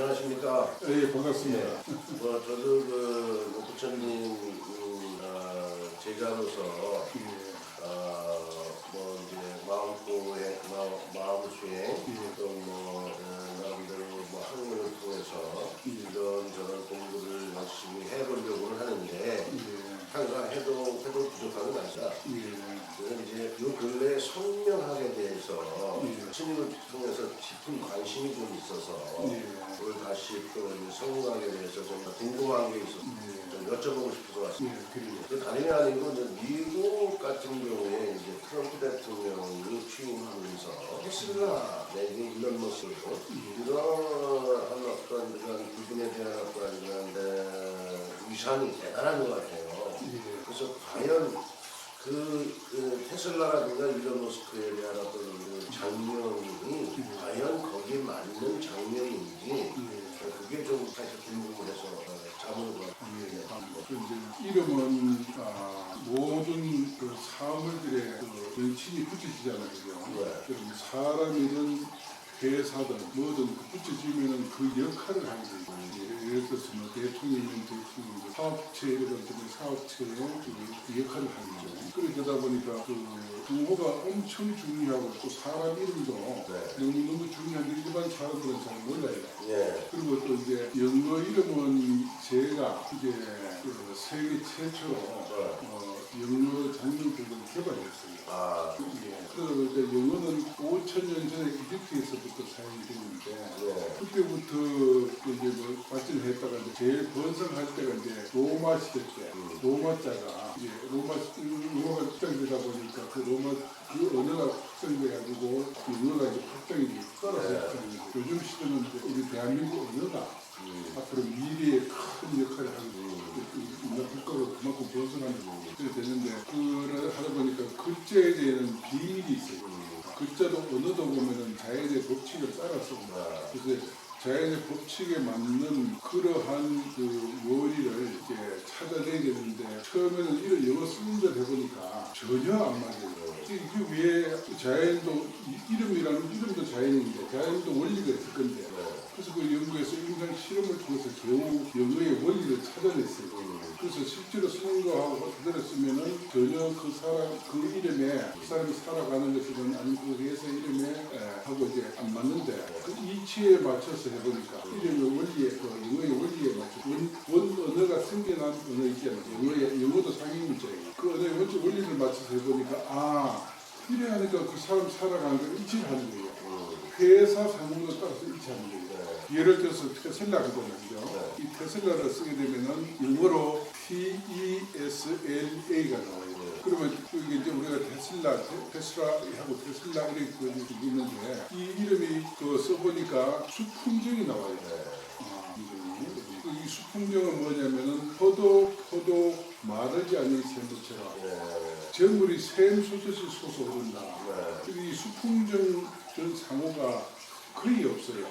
안녕하십니까. 예, 반갑습니다. 뭐 저도 그뭐 부처님 음, 아, 제자로서 예, 아, 뭐 이제 마음 공부에 마음, 마음 수행 예. 또뭐 어, 나름대로 뭐 학문을 통해서 예. 이런 저런 공부를 열심히 해보려고는 하는데 예, 항상 해도 해도 부족한 건 아니다. 예, 그래서 이제 요 근래 성명학에 대해서 예. 스님을 통해서 깊은 관심이 좀 있어서 예. 오늘 다시 또 이제 성명학에 대해서 좀 궁금한 게 있어서 예. 좀 여쭤보고 싶어서 왔습니다. 예, 그래요. 그 다름이 아니고 이제 미국 같은 경우에 이제 트럼프 대통령이 취임하면서 테슬라 내지 일론 머스크 이러한 어떤 그런 부분에 대한 어떤 이런 데 위상이 대단한 것 같아요. 예. 그래서 과연 그, 그 테슬라라든가 일론 머스크에 대한 어떤 그 장면이 과연 거기에 맞는 장면인지 예. 그게 좀 사실 궁금해서 어, 자문을 예, 받았습니다. 이름은 아, 모든 그 사물들의 그 정신이 붙여지잖아요? 네. 그럼 사람이든 회사든 뭐든 그 붙여지면은 그 역할을 되죠. 예, 예를 들어서 뭐 대통령이면 대통령, 사업체에 들면 사업체의 그 역할을 하겠죠. 그러다 보니까 그 부호가 엄청 중요하고 또 사람 이름도 네. 너무너무 중요한데 일반 사람들은 잘 몰라요. 예. 그리고 또 이제 영어 이름은 제가 이제 그 세계 최초로 어, 영어 장면극을 개발했어요. 아, 예. 그래서 이제 영어는 5천 년 전에 이집트에서부터 사용이 됐는데 네. 그때부터 그 이제 뭐 발전을 했다가 이제 제일 번성할 때가 이제 로마 시대 때 음. 로마자가 이제 로마 로마가 확장되다 보니까 그 로마 그 언어가 확장돼가지고 영어가 이제 확장이 네. 있잖아요. 요즘 시대는 이제 우리 대한민국 언어가 음. 앞으로 미래에 큰 역할을 되고 인간 국가로 그만큼 번성하는 그렇게 되는데 그를 하다 보니까 글자에 대한 비밀이 있어요. 글자도 언어도 보면은 자연의 법칙을 따라서. 아, 그래서 자연의 법칙에 맞는 그러한 그 요리를 이제 찾아내야 되는데 처음에는 이런 영어 쓰는 걸 해보니까 전혀 안 맞아요. 이게 왜 자연도 이- 이름이라는 이름도 자연인데 자연도 원리가 있을 건데. 네. 그래서 그 연구에서 임상 실험을 통해서 겨우 영어의 원리를 찾아냈어요. 음. 그래서 실제로 쓰는 거하고 그대로 쓰면은 전혀 그 사람 그 이름에 그 사람이 살아가는 것이든 아니면 그 회사 이름에 에, 하고 이제 안 맞는데 그 이치에 맞춰서 해보니까 이름의 원리에 그 영어의 원리에 맞춰 원, 원 언어가 생겨난 언어 있잖아요. 영어의 영어도 상위 문자예요. 그 언어의 원리 원리를 맞춰서 해보니까 아 이래 하니까 그 사람 살아가는 걸 일치를 하는 거예요. 음. 회사 상황에 따라서 일치하는 거예요. 네. 예를 들어서 테슬라거든요. 그죠? 네. 이 테슬라를 쓰게 되면은 영어로 T-E-S-L-A가 나와요. 네. 그러면 이게 이제 우리가 테슬라, 테- 테슬라하고 테슬라 이렇게 그 있는데 이 이름이 그 써보니까 수풍정이 나와요. 네. 아. 그이 수풍정은 뭐냐면은 포도, 포도 마르지 않는 샘물처럼 네. 재물이 샘 솟듯이 솟아오른다. 이 수풍정 전 상호가 거의 없어요.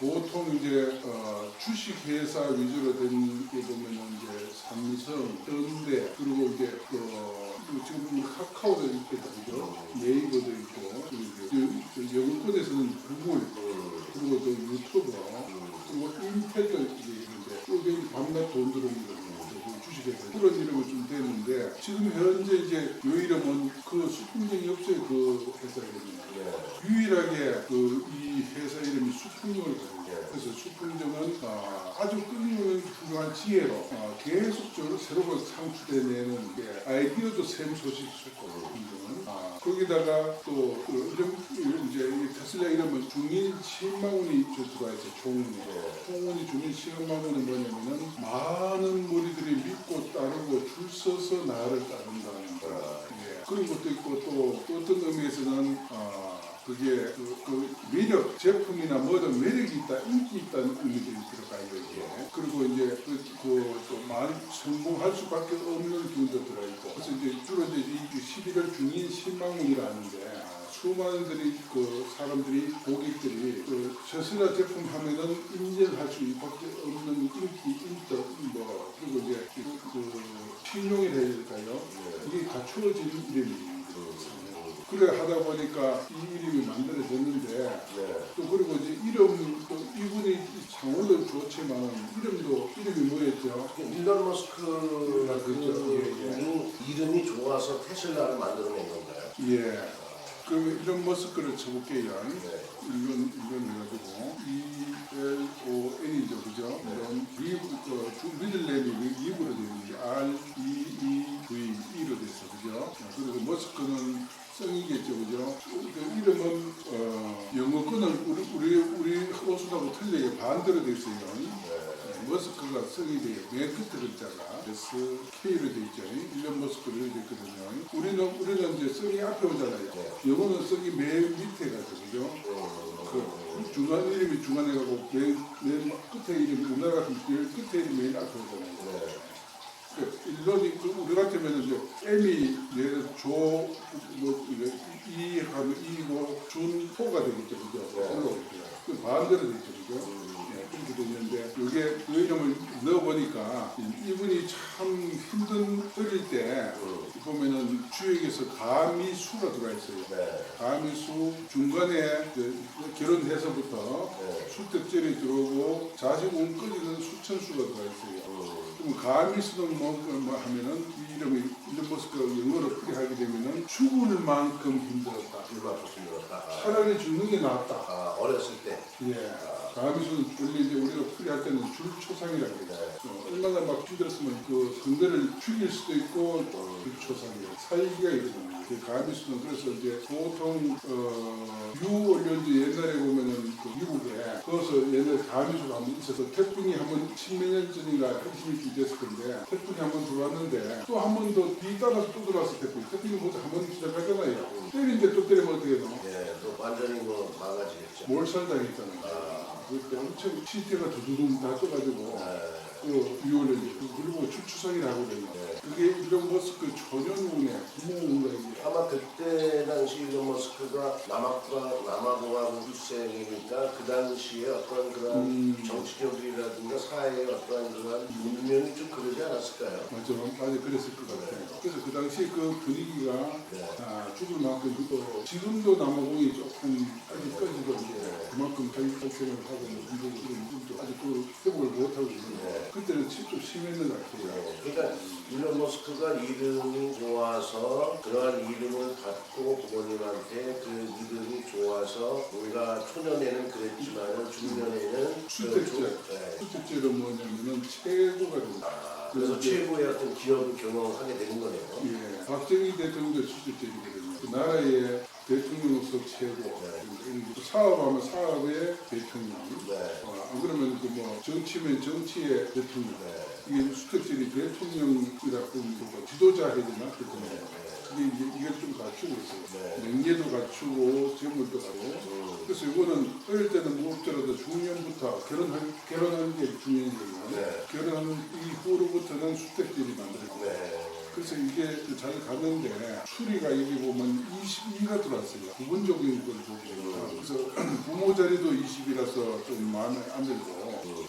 네. 보통 이제 어, 주식회사 위주로 된 게 보면은 이제 삼성, 현대 그리고 이제 그 지금 카카오도 있겠다 그죠? 네이버도 있고 이제 영국권에서는 구글 음. 그리고 또 유튜브 그리고 인텔도 있는데 여기 밤낮 돈 들어오는 거죠. 그 주식회사 그런 이름을 좀 됐는데 지금 현재 이제 요 이름은 그 수품정이 없어요 그 회사 이름이. 네. 유일하게 그 이 회사 이름이 수풍정을 가지고 네. 있어요. 그래서 수풍정은 아, 아주 끊임없는 지혜로 아, 계속적으로 새로운 창출해내는 게 아이디어도 샘솟이 솟고 수풍정은 아, 거기다가 또 그, 이제 이 테슬라 이름은 중인 10만 원이 들어가 있어요 총문이 총문이 중인 10만 원은 뭐냐면은 많은 무리들이 믿고 따르고 줄 서서 나를 따른다는 거 예. 그런 것도 있고 또, 또 어떤 의미에서는 아, 그게 그, 그 매력 제품이나 뭐든 매력이 있다 인기 있다는 의미들이 들어가요 이게 그리고 이제 그또만 성공할 수밖에 없는 기운도 들어있고 그래서 이제 주로 이제 이 11월 중인 신망문이라는데 아, 수많은들이 그 사람들이 고객들이 그 저스라 제품 하면은 인정할 수밖에 없는 인기 인덕 뭐 그리고 이제 그, 그 신용이라 해야 될까요 이게 갖추어진 이름입니다. 그래 하다 보니까 이 이름이 만들어졌는데 네. 또 그리고 이제 이름 또 이분이 상호도 좋지만 이름도 이름이 뭐였죠? 일론 머스크가 아, 그렇죠. 예, 예. 이름이 좋아서 테슬라를 만들어낸 건가요? 예. 그럼 이런 머스크를 쳐볼게요. 네. 일론 일론 해가지고 E L O N이죠, 그죠? 이런 리 어, 주- 미들네임이 입으로 되어 있는데 R E E V E로 됐어, 그죠? 그래서 머스크는 성이겠죠, 그죠? 그 이름은 어, 영어권은 우리 우리 우리 호수하고 틀리게 반대로 돼 있어요. 네, 머스크가 성이 돼요. 맨 끝에 글자가 S K로 돼 있죠. 일론 머스크로 되어 있거든요. 우리는 우리는 이제 성이 앞에 오잖아요. 영어는 성이 맨 밑에 가죠, 그죠? 그 중간 이름이 중간에 가고 맨, 맨 끝에 이름이 우리나라 같은 끝에 이름이 맨 앞에 오잖아요. 네. 그 일론이 그 우리 같으면 이제 M이 예를 조뭐 이 하면 이고 준 호가 되겠죠, 그죠? 네. 그 반대로 되죠, 그죠? 네, 그렇게 되는데 이게 그 이름을 넣어보니까 이분이 참 힘든 어릴 때 보면은 주역에서 가미수가 들어가 있어요. 네. 가미수 중간에 결혼해서부터 네. 수택절이 들어오고 자식 운까지는 수천수가 들어가 있어요. 음. 그럼 가미수는 뭐, 뭐 하면은 이 이름이 일론 머스크가 영어로 풀이하게 되면은 죽을 만큼 힘들었다. 좋습니다. 아, 차라리 죽는 게 낫다. 아, 어렸을 때. 예. 가미수는 원래 이제 우리가 풀이할 때는 줄초상이라고 그래요. 어, 얼마나 막 힘들었으면 그 상대를 죽일 수도 있고 또 줄초상이에요. 살기가 이러잖아요. 그 가미수는 그래서 이제 보통 어, 유올련지 옛날에 보면은 그 미국에 거기서 옛날에 가미수가 한번 있어서 태풍이 한번 십몇 년 전인가 핵심이 좀 됐을 건데 태풍이 한번 들어왔는데 또 한 번 더 뒤따라서 또 들어왔을 태풍 태풍이 먼저 한번 시작하잖아요. 때리는데 또 때리면 어떻게 돼요? 네, 또 완전히 뭐 망가지겠죠. 몰살당했잖아요. 아, 그때 엄청 시대가 두두둥 다 떠가지고 네. 그 유월에 그리고 추추성이라고. 네. 그게 이런 머스크 전현운에 부모운가 이게 아마 그때 당시 일론 머스크가 남학과 남아공화국 출생이니까 그 당시에 어떤 그런 음. 정치적이라든가 사회의 어떤 그런 문명이 좀 그러지 않았을까요? 맞죠? 맞아 그랬을 것 같아요. 그래서 그 당시 그 분위기가 네. 아, 죽을 만큼 또 지금도 남아공이 조금 그만큼 자기 발생을 하고 있는 분들도 아직도 회복을 못하고 있는데 네. 그때는 좀 심했는. 네, 그러니까 일론 머스크가 이름이 좋아서 그러한 이름을 갖고 부모님한테 그 이름이 좋아서 뭔가 초년에는 그랬지만은 중년에는 수택제. 그 조- 네. 뭐냐면은 최고가 된다. 아, 그래서 최고의 어떤 기업을 경영하게 되는 거네요. 예, 박정희 대통령도 수직적이거든요. 그 나라의 대통령으로서 최고. 네. 그 사업하면 사업의 대통령. 네. 어, 안 그러면 그 뭐 정치면 정치의 대통령. 네. 이게 수특질이 대통령이라고 뭐 지도자 해야 되나? 대통령. 네. 이제 이걸 좀 갖추고 있어요. 네. 명예도 갖추고 재물도 갖고. 음, 그래서 이거는 어릴 때는 무엇더라도 중년부터 결혼한 결혼하는 게 중년이거든요. 네. 결혼하는 이후로부터는. 네. 그래서 이게 잘 갔는데 추리가 여기 보면 22가 들어왔어요. 부분적인 걸 보고 그래서 부모 자리도 20이라서 좀 마음에 안 들고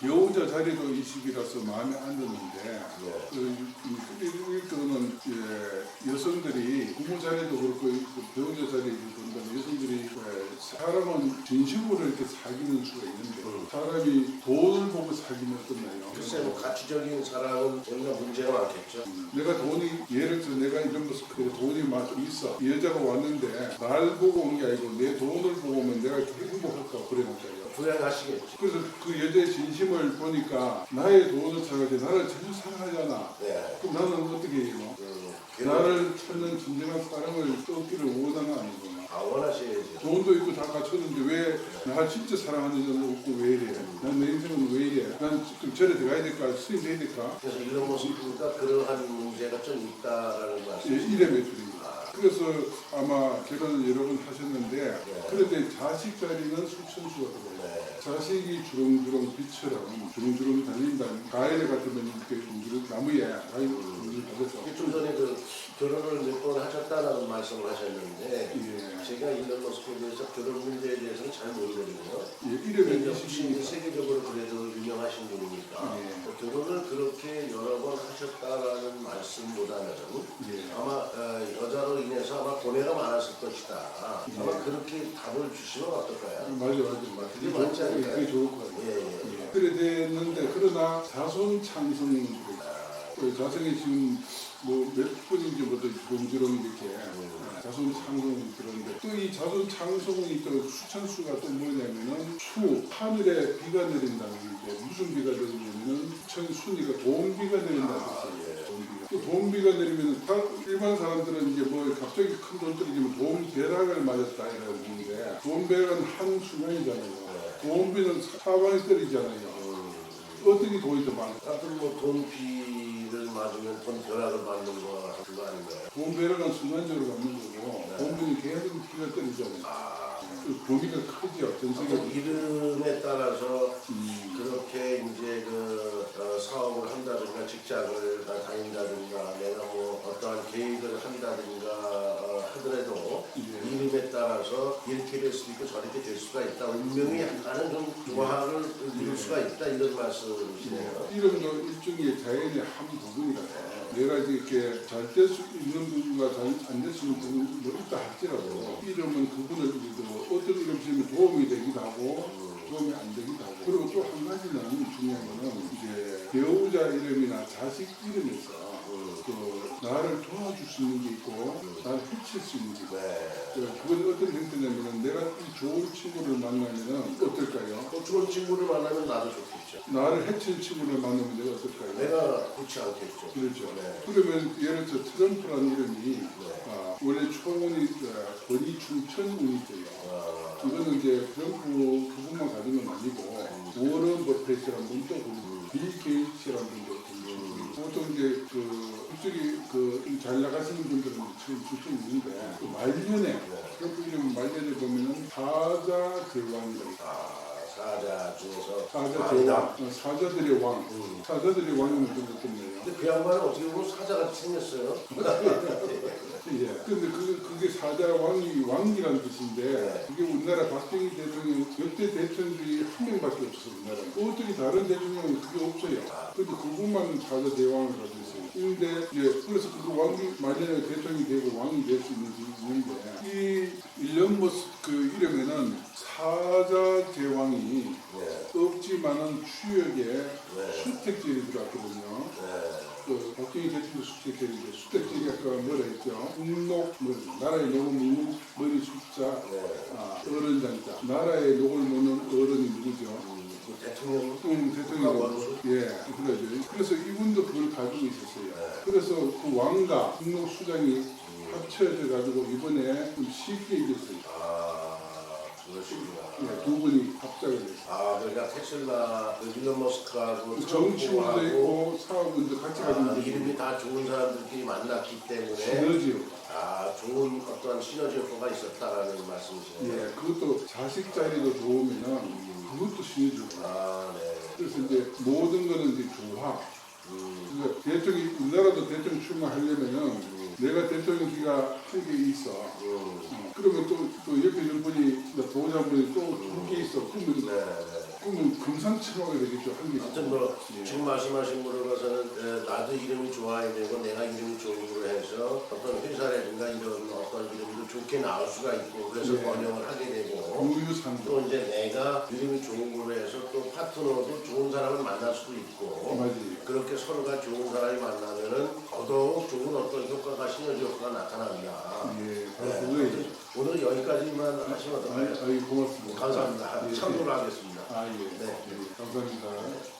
여우자 자리도 20이라서 마음에 안 드는데 네. 그 일거는 예, 여성들이 부모 자리도 그렇고 그 배우자 자리도 본다면 여성들이 예, 사람은 진심으로 이렇게 사귀는 수가 있는데 사람이 돈을 보고 사귀면 끝나요. 글쎄 뭐 가치적인 사랑은 뭔가 문제가 많겠죠. 내가 돈이 예를 들어 내가 이런 모습 그래 돈이 막좀 있어 이 여자가 왔는데 날 보고 온 게 아니고 내 돈을 보고 오면 내가 이렇게 행복할까 그래 놓자요 부양하시겠죠. 그래서 그 여자의 진심을 보니까 나의 돈을 사가지 나를 제일 사랑하잖아 네. 그럼 나는 어떻게 해요? 음, 나를 찾는 진정한 사랑을 얻기를 원하는 아니구나 아 원하셔야죠. 돈도 있고 다 갖췄는데 왜나 진짜 사랑하는 여자는 없고 왜 이래 난 내 인생은 왜 이래 난 지금 절에 들어가야 될까 스님 돼야 될까 그래서 이런 모습보다 그러한 문제가 좀 있다라는 예, 말씀. 이래 메뚜입니다. 그래서 아마 결혼을 여러 번 하셨는데 그런데 자식 자리는 수천수가 들어요. 네. 자식이 주렁주렁 빛처럼 주렁주렁 달린다. 가을에 같으면 이렇게 주렁주렁 나무에 가위 주렁주렁 달려서 좀 전에 그 결혼을 몇 번 하셨다라는 말씀을 하셨는데 예, 제가 모습에 대해서 결혼 문제에 대해서는 잘 모르거든요. 예, 이름이 혹시 20이니까 세계적으로 그래도 유명하신 분이니까 예. 뭐 결혼을 그렇게 여러 번 하셨다라는 말씀보다는 예. 아마 어, 여자로 인해서 아마 고뇌가 많았을 것이다. 아마 그렇게 답을 주시면 어떨까요? 맞아 맞아 맞아. 그게 맞지 않 을까요? 그게 좋을 것 같아요. 예, 예. 예. 그래 됐는데 그러나 자손 창성이 그 자성이 지금 뭐 몇 분인지 뭐또 주렁주렁 이렇게 아, 자손 창성이 들었는데 또 이 자손 창성이 또 수천수가 또 뭐냐면은 수 하늘에 비가 내린다는 게 무슨 비가 내리냐면은 수천순이가 도움비가 내린다는 뜻이에요. 도움비가. 또 도움비가 내리면 다 일반 사람들은 이제 뭐 갑자기 큰돈 떨어지면 도움 대락을 맞았다 이라고 하는데 도움배는 한 순간이잖아요. 도움비는 사방에 떨어지잖아요. 어떻게 돈이 더 많아? 하여튼 뭐 돈비를 맞으면 돈 벼락을 맞는 거 그거 아닌가요? 보험배락은 순간적으로 받는 거고 보험비는 계속 피가 떨어지잖아요. 그 범위가 크죠. 전 세계. 이름에 따라서 음, 그렇게 이제 그 어, 사업을 한다든가 직장을 다닌다든가 내가 뭐 어떠한 계획을 한다든가 어, 하더라도 예. 이름에 따라서 이렇게 될 수도 있고 저렇게 될 수가 있다. 운명이 약간은 좀 조화를 이룰 수가 있다 이런 말씀이시네요. 이름도 일종의 자연의 한 부분이라서 내가 이렇게 잘 될 수 있는 부분과 잘 안 될 수 있는 부분이 뭐 있다 할지라도 이름은 그분을 뭐 어떤 이름 지으면 도움이 되기도 하고 도움이 안 되기도 하고. 그리고 또 한 가지는 중요한 거는 이제 배우자 이름이나 자식 이름에서 그 나를 도와줄 수 있는 게 있고 나를 해칠 수 있는 게 있고 네. 그건 어떤 형태냐면은 내가 이 좋은 친구를 만나면은 어떨까요? 또 좋은 친구를 만나면 나도 좋겠죠. 나를 해칠 친구를 만나면 내가 어떨까요? 내가 좋지 않겠죠. 그렇죠. 네. 그러면 예를 들어 트럼프라는 이름이 아, 원래 초원이 아, 권위 충천운이 있어요. 아, 이거는 이제 트럼프 그분만 가진 건 아니고 워런 버핏이라는 분도 그리고 빌 게이츠라는 분도 그리고 보통 이제 그 이쪽이 그잘 나가시는 분들은 지금 주신 있는데 그 말년에 트럼프 이름 말년에 보면은 사자. 아, 사자 중에서 사자 왕이다. 제왕, 어, 사자들의 왕, 음. 사자들의 왕이면 좀 어떻네요. 근데 그 양반은 어떻게 보면 사자같이 생겼어요. 예. 근데 그, 그게 사자 왕이 왕이라는 뜻인데 네. 그게 우리나라 박정희 대통령 역대 대통령이 한 명밖에 없어서 우리나라에 어떻게 다른 대통령은 그게 없어요. 근데 그분만 사자 대왕을 가지고 있어요. 근데 이제 그래서 그 왕이 만약에 대통령이 되고 왕이 될 수 있는지 있는데 이 일론 머스크 이름에는 사자 제왕이 네. 없지만은 추억에 네. 수택질이 들어왔거든요. 네. 그 박정희 대통령 수택질인데 수택질이 아까 뭐라 했죠? 국록 뭐 나라의 녹을 묻는 머리 숫자 네. 아, 어른 장자 나라의 녹을 묻는 어른이 누구죠? 음, 그 대통령 음, 대통령 원수? 예 그러죠. 그래서 이분도 그걸 가지고 있었어요. 그래서 그 왕과 국록 수장이 합쳐져 가지고 이번에 좀 쉽게 이겼어요. 아. 예, 두 분이 합작을 했어요. 아, 그러니까 테슬라, 그 일론 머스크하고 그 정치원도 있고 사업은도 같이 아, 있어요. 이름이 다 좋은 사람들끼리 만났기 때문에 시너지요. 아, 좋은 어떤 시너지 효과가 있었다라는 말씀이시네요. 예, 그것도 자식 자리도 좋으면은 그것도 신이죠. 아, 네. 그래서 이제 모든 거는 이제 조화. 음, 그러니까 대통령이 우리나라도 대통령 출마하려면은 내가 대통령 기가 한개 있어. 음, 어, 그러면 또, 또 옆에 있는 분이 보호자분이 또두개 있어. 네, 그러면 네. 그러면 금상첨화가 되겠죠. 한 개. 하여튼 뭐 예. 지금 말씀하신 거로 봐서는 에, 나도 이름이 좋아야 되고 내가 이름이 좋은 거로 해서 어떤 회사라든가 이런 좋게 나올 수가 있고 그래서 예. 번영을 하게 되고. 또 이제 내가 이름이 좋은 거로 해서 또 파트너도 좋은 사람을 만날 수도 있고 맞지. 그렇게 서로가 좋은 사람이 만나면은 더더욱 좋은 어떤 효과가 시너지 효과가 나타난다. 예, 네. 그거예요. 오늘 여기까지만 하시면 어떨까요? 아이 고맙습니다. 감사합니다. 예, 참고를 하겠습니다. 아, 예. 네. 예, 감사합니다.